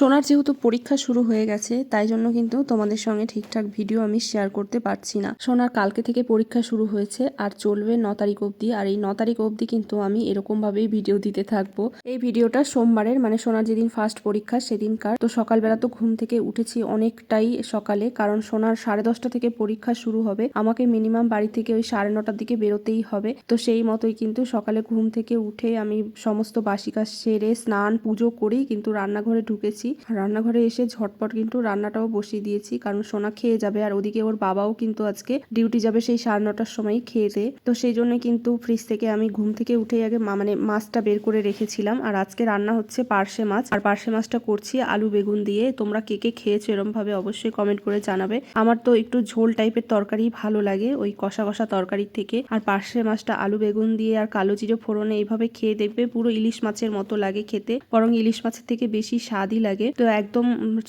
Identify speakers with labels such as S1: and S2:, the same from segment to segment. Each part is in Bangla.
S1: সোনার যেহেতু পরীক্ষা শুরু হয়ে গেছে, তাই জন্য কিন্তু তোমাদের সঙ্গে ঠিকঠাক ভিডিও আমি শেয়ার করতে পারছি না। সোনার কালকে থেকে পরীক্ষা শুরু হয়েছে আর চলবে ন তারিখ অবধি, আর এই ন তারিখ অবধি কিন্তু আমি এরকমভাবেই ভিডিও দিতে থাকব। এই ভিডিওটা সোমবারের মানে সোনার যেদিন ফার্স্ট পরীক্ষা সেদিনকার। তো সকালবেলা তো ঘুম থেকে উঠেছি অনেকটাই সকালে, কারণ সোনার সাড়ে দশটা থেকে পরীক্ষা শুরু হবে। আমাকে মিনিমাম বাড়ি থেকে ওই সাড়ে নটার দিকে বেরোতেই হবে। তো সেই মতোই কিন্তু সকালে ঘুম থেকে উঠে আমি সমস্ত বাসি কাজ সেরে স্নান, পুজো করেই কিন্তু রান্নাঘরে ঢুকেছি। রান্নাঘরে এসে ঝটপট কিন্তু রান্নাটাও বসিয়ে দিয়েছি, কারণ সোনা খেয়ে যাবে আর ওদিকে ওর বাবাও কিন্তু আজকে ডিউটি যাবে সেই সাড়ে নটার সময় খেতে। তো সেই জন্য কিন্তু ফ্রিজ থেকে আমি ঘুম থেকে উঠে আগে মানে মাছটা বের করে রেখেছিলাম। আর আজকে রান্না হচ্ছে পার্শে মাছ। আর পার্শে মাছটা করছি আলু বেগুন দিয়ে। তোমরা কে কে খেয়েছো এরম ভাবে অবশ্যই কমেন্ট করে জানাবে। আমার তো একটু ঝোল টাইপের তরকারি ভালো লাগে, ওই কষা কষা তরকারির থেকে। আর পার্শে মাছটা আলু বেগুন দিয়ে আর কালো জিরে ফোড়নে এইভাবে খেয়ে দেখবে পুরো ইলিশ মাছের মতো লাগে খেতে। বরং ইলিশ মাছের থেকে বেশি স্বাদই লাগে। তো একদম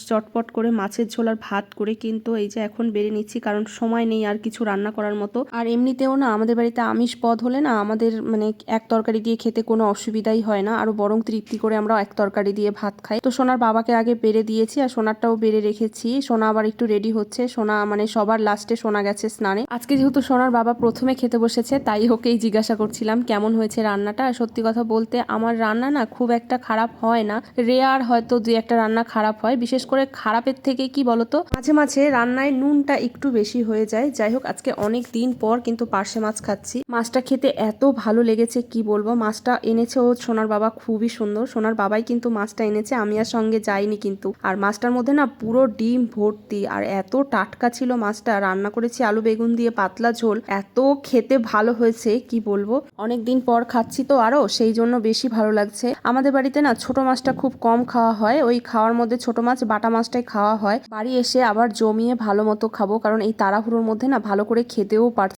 S1: চটপট করে মাছের ঝোল আর ভাত করে কিন্তু এই যে এখন বেড়ে নিচ্ছি, কারণ সময় নেই আর কিছু রান্না করার মতো। আর এমনিতেও না, আমাদের বাড়িতে আমিষ পদ হলে না, আমাদের মানে এক তরকারি দিয়ে খেতে কোনো অসুবিধাই হয় না। আরও বরং তৃপ্তি করে আমরা এক তরকারি দিয়ে ভাত খাই। তো সোনার বাবাকে আগে বেড়ে দিয়েছি আর সোনারটাও বেড়ে রেখেছি। সোনা আবার একটু রেডি হচ্ছে। সোনা মানে সবার লাস্টে সোনা গেছে স্নানে। আজকে যেহেতু সোনার বাবা প্রথমে খেতে বসেছে, তাই ওকেই জিজ্ঞাসা করছিলাম, কেমন হয়েছে রান্নাটা? সত্যি কথা বলতে, আমার রান্না না খুব একটা খারাপ হয় না। রেয়ার হয়তো দুই একটা রান্না খারাপ হয়। বিশেষ করে খারাপের থেকে কি বলতো? মাঝে মাঝে রান্নায় নুনটা একটু বেশি হয়ে যায়। যাই হোক, আজকে অনেক দিন পর কিন্তু পার্শে মাছ খাচ্ছি। মাছটা খেতে এত ভালো লেগেছে, কি বলব? মাছটা এনেছে ও সোনার বাবা, খুবই সুন্দর। সোনার বাবাই কিন্তু মাছটা এনেছে, আমি আর সঙ্গে যাইনি কিন্তু। আর মাছটার মধ্যে না পুরো ডিম ভর্তি, আর এত টাটকা ছিল মাছটা। রান্না করেছি আলু, বেগুন দিয়ে পাতলা ঝোল। এত খেতে ভালো হয়েছে, কি বলব? অনেক দিন পর খাচ্ছি তো আরও, সেই জন্য বেশি ভালো লাগছে। আমাদের বাড়িতে না ছোট মাছটা খুব কম খাওয়া হয়। ওই খাওয়ার মধ্যে ছোট মাছ, বাটা মাছটাই খাওয়া হয়। বাড়ি এসে আবার জমিয়ে ভালো মতো খাব, কারণ এই তাড়াহুড়োর মধ্যে না ভালো করে খেতেও পারছি